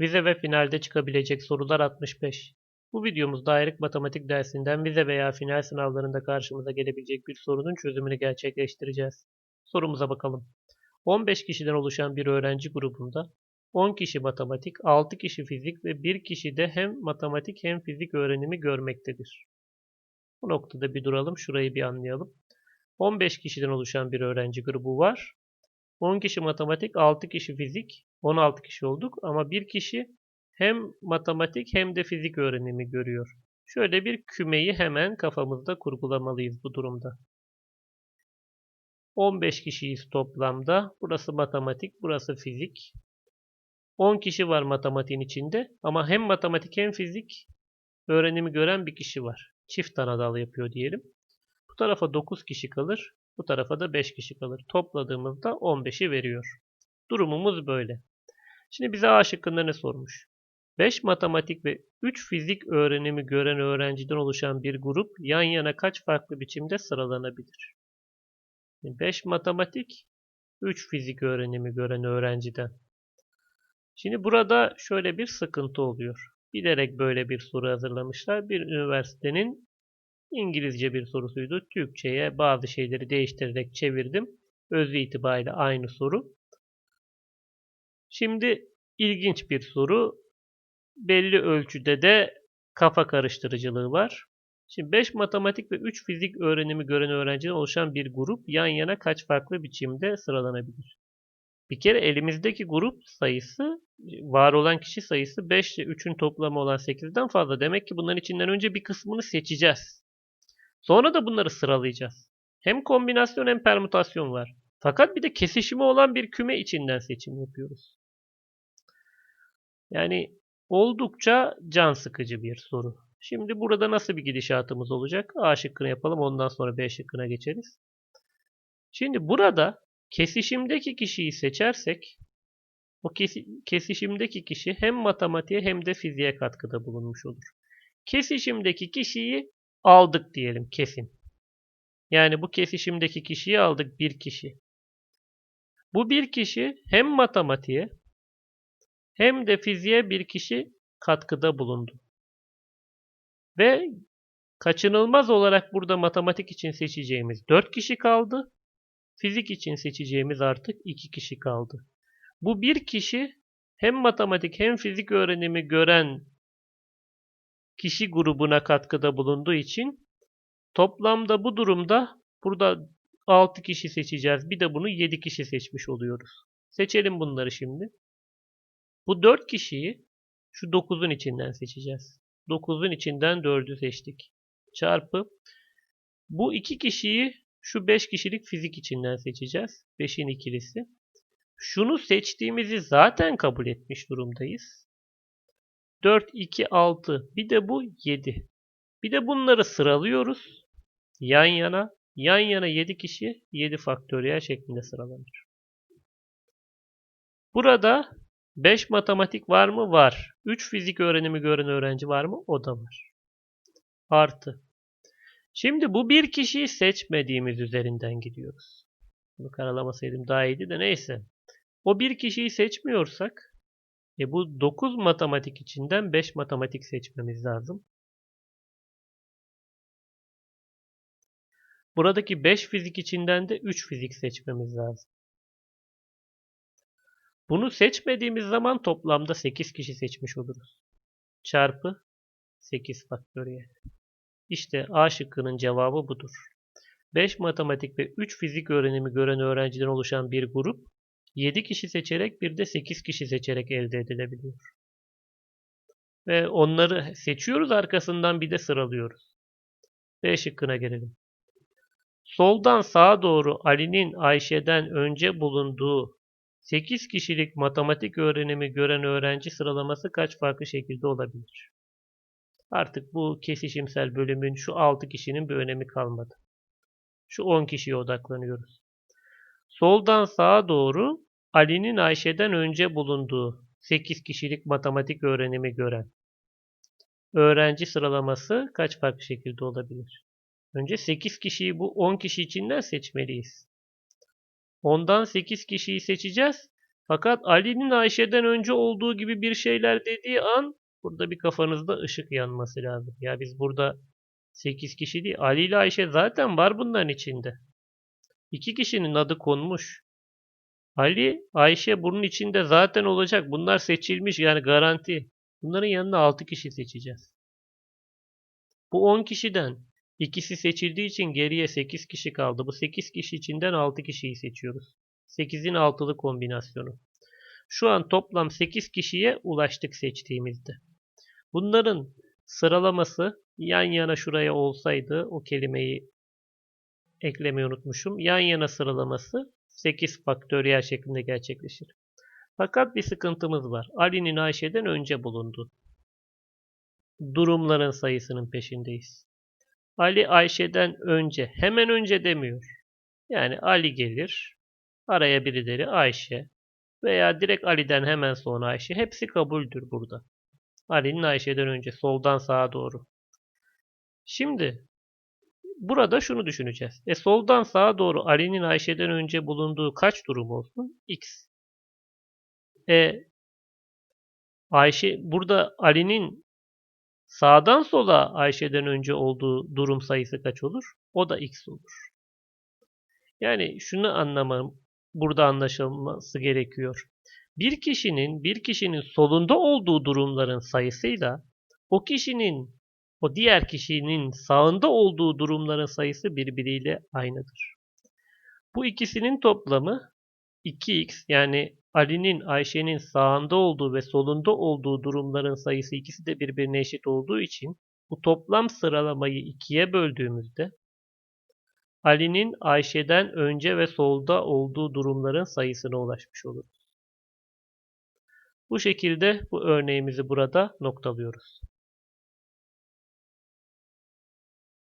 Vize ve finalde çıkabilecek sorular 65. Bu videomuzda ayrık matematik dersinden vize veya final sınavlarında karşımıza gelebilecek bir sorunun çözümünü gerçekleştireceğiz. Sorumuza bakalım. 15 kişiden oluşan bir öğrenci grubunda 10 kişi matematik, 6 kişi fizik ve 1 kişi de hem matematik hem fizik öğrenimi görmektedir. Bu noktada bir duralım, şurayı bir anlayalım. 15 kişiden oluşan bir öğrenci grubu var. 10 kişi matematik, 6 kişi fizik, 16 kişi olduk ama bir kişi hem matematik hem de fizik öğrenimi görüyor. Şöyle bir kümeyi hemen kafamızda kurgulamalıyız bu durumda. 15 kişiyiz toplamda. Burası matematik, burası fizik. 10 kişi var matematiğin içinde ama hem matematik hem fizik öğrenimi gören bir kişi var. Çift anadal yapıyor diyelim. Tarafa 9 kişi kalır, bu tarafa da 5 kişi kalır. Topladığımızda 15'i veriyor. Durumumuz böyle. Şimdi bize A şıkkında ne sormuş? 5 matematik ve 3 fizik öğrenimi gören öğrenciden oluşan bir grup yan yana kaç farklı biçimde sıralanabilir? 5 matematik, 3 fizik öğrenimi gören öğrenciden. Şimdi burada şöyle bir sıkıntı oluyor. Bilerek böyle bir soru hazırlamışlar. Bir üniversitenin İngilizce bir sorusuydu. Türkçe'ye bazı şeyleri değiştirerek çevirdim. Özü itibariyle aynı soru. Şimdi ilginç bir soru. Belli ölçüde de kafa karıştırıcılığı var. Şimdi 5 matematik ve 3 fizik öğrenimi gören öğrenciden oluşan bir grup yan yana kaç farklı biçimde sıralanabilir? Bir kere elimizdeki grup sayısı, var olan kişi sayısı 5 ile 3'ün toplamı olan 8'den fazla. Demek ki bunların içinden önce bir kısmını seçeceğiz. Sonra da bunları sıralayacağız. Hem kombinasyon hem permütasyon var. Fakat bir de kesişimi olan bir küme içinden seçim yapıyoruz. Yani oldukça can sıkıcı bir soru. Şimdi burada nasıl bir gidişatımız olacak? A şıkkını yapalım ondan sonra B şıkkına geçeriz. Şimdi burada kesişimdeki kişiyi seçersek o kesi kesişimdeki kişi hem matematiğe hem de fiziğe katkıda bulunmuş olur. Kesişimdeki kişiyi aldık diyelim kesin. Yani bu kesişimdeki kişiyi aldık bir kişi. Bu bir kişi hem matematiğe hem de fiziğe bir kişi katkıda bulundu. Ve kaçınılmaz olarak burada matematik için seçeceğimiz 4 kişi kaldı. Fizik için seçeceğimiz artık 2 kişi kaldı. Bu bir kişi hem matematik hem fizik öğrenimi gören kişi grubuna katkıda bulunduğu için toplamda bu durumda burada 6 kişi seçeceğiz. Bir de bunu 7 kişi seçmiş oluyoruz. Seçelim bunları şimdi. Bu 4 kişiyi şu 9'un içinden seçeceğiz. 9'un içinden 4'ü seçtik. Çarpı bu 2 kişiyi şu 5 kişilik fizik içinden seçeceğiz. 5'in ikilisi. Şunu seçtiğimizi zaten kabul etmiş durumdayız. 4, 2, 6. Bir de bu 7. Bir de bunları sıralıyoruz. Yan yana. Yan yana 7 kişi 7 faktöriyel şeklinde sıralanır. Burada 5 matematik var mı? Var. 3 fizik öğrenimi gören öğrenci var mı? O da var. Artı. Şimdi bu bir kişiyi seçmediğimiz üzerinden gidiyoruz. Bunu karalamasaydım daha iyiydi de neyse. O bir kişiyi seçmiyorsak e bu 9 matematik içinden 5 matematik seçmemiz lazım. Buradaki 5 fizik içinden de 3 fizik seçmemiz lazım. Bunu seçmediğimiz zaman toplamda 8 kişi seçmiş oluruz. Çarpı 8 faktöriyel. İşte A şıkkının cevabı budur. 5 matematik ve 3 fizik öğrenimi gören öğrenciden oluşan bir grup 7 kişi seçerek bir de 8 kişi seçerek elde edilebiliyor. Ve onları seçiyoruz arkasından bir de sıralıyoruz. B şıkkına gelelim. Soldan sağa doğru Ali'nin Ayşe'den önce bulunduğu 8 kişilik matematik öğrenimi gören öğrenci sıralaması kaç farklı şekilde olabilir? Artık bu kesişimsel bölümün şu 6 kişinin bir önemi kalmadı. Şu 10 kişiye odaklanıyoruz. Soldan sağa doğru Ali'nin Ayşe'den önce bulunduğu 8 kişilik matematik öğrenimi gören öğrenci sıralaması kaç farklı şekilde olabilir? Önce 8 kişiyi bu 10 kişi içinden seçmeliyiz. Ondan 8 kişiyi seçeceğiz. Fakat Ali'nin Ayşe'den önce olduğu gibi bir şeyler dediği an burada bir kafanızda ışık yanması lazım. Ya biz burada 8 kişi değil. Ali ile Ayşe zaten var bunların içinde. İki kişinin adı konmuş. Ali, Ayşe bunun içinde zaten olacak. Bunlar seçilmiş yani garanti. Bunların yanına 6 kişi seçeceğiz. Bu 10 kişiden ikisi seçildiği için geriye 8 kişi kaldı. Bu 8 kişi içinden 6 kişiyi seçiyoruz. 8'in altılı kombinasyonu. Şu an toplam 8 kişiye ulaştık seçtiğimizde. Bunların sıralaması yan yana şuraya olsaydı o kelimeyi eklemeyi unutmuşum. Yan yana sıralaması 8 faktöriyel şeklinde gerçekleşir. Fakat bir sıkıntımız var. Ali'nin Ayşe'den önce bulundu. Durumların sayısının peşindeyiz. Ali Ayşe'den önce, hemen önce demiyor. Yani Ali gelir, araya birileri Ayşe veya direkt Ali'den hemen sonra Ayşe. Hepsi kabuldür burada. Ali'nin Ayşe'den önce, soldan sağa doğru. Şimdi burada şunu düşüneceğiz. E soldan sağa doğru Ali'nin Ayşe'den önce bulunduğu kaç durum olsun? X. E Ayşe burada Ali'nin sağdan sola Ayşe'den önce olduğu durum sayısı kaç olur? O da X olur. Yani şunu anlamam burada anlaşılması gerekiyor. Bir kişinin bir kişinin solunda olduğu durumların sayısıyla o kişinin o diğer kişinin sağında olduğu durumların sayısı birbiriyle aynıdır. Bu ikisinin toplamı 2x yani Ali'nin Ayşe'nin sağında olduğu ve solunda olduğu durumların sayısı ikisi de birbirine eşit olduğu için bu toplam sıralamayı ikiye böldüğümüzde Ali'nin Ayşe'den önce ve solda olduğu durumların sayısına ulaşmış oluruz. Bu şekilde bu örneğimizi burada noktalıyoruz.